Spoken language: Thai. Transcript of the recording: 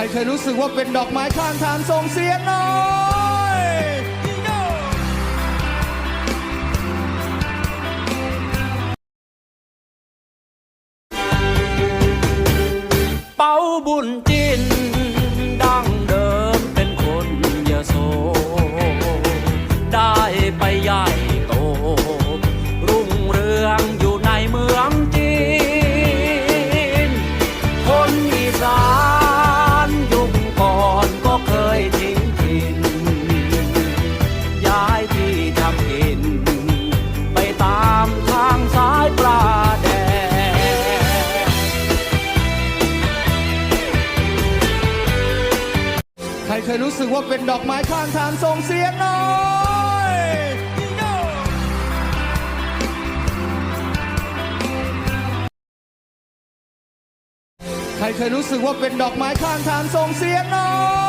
รเคยรู้สึกว่าเป็นดอกไม้ข้างทางส่งเสียงหน่อยเป้าบุญจิน ครเคยรู้สึกว่าเป็นดอกไม้ข้างทางส่งเสียงหน่อยใครเคยรู้สึกว่าเป็นดอกไม้ข้างทางส่งเสียงหน่อย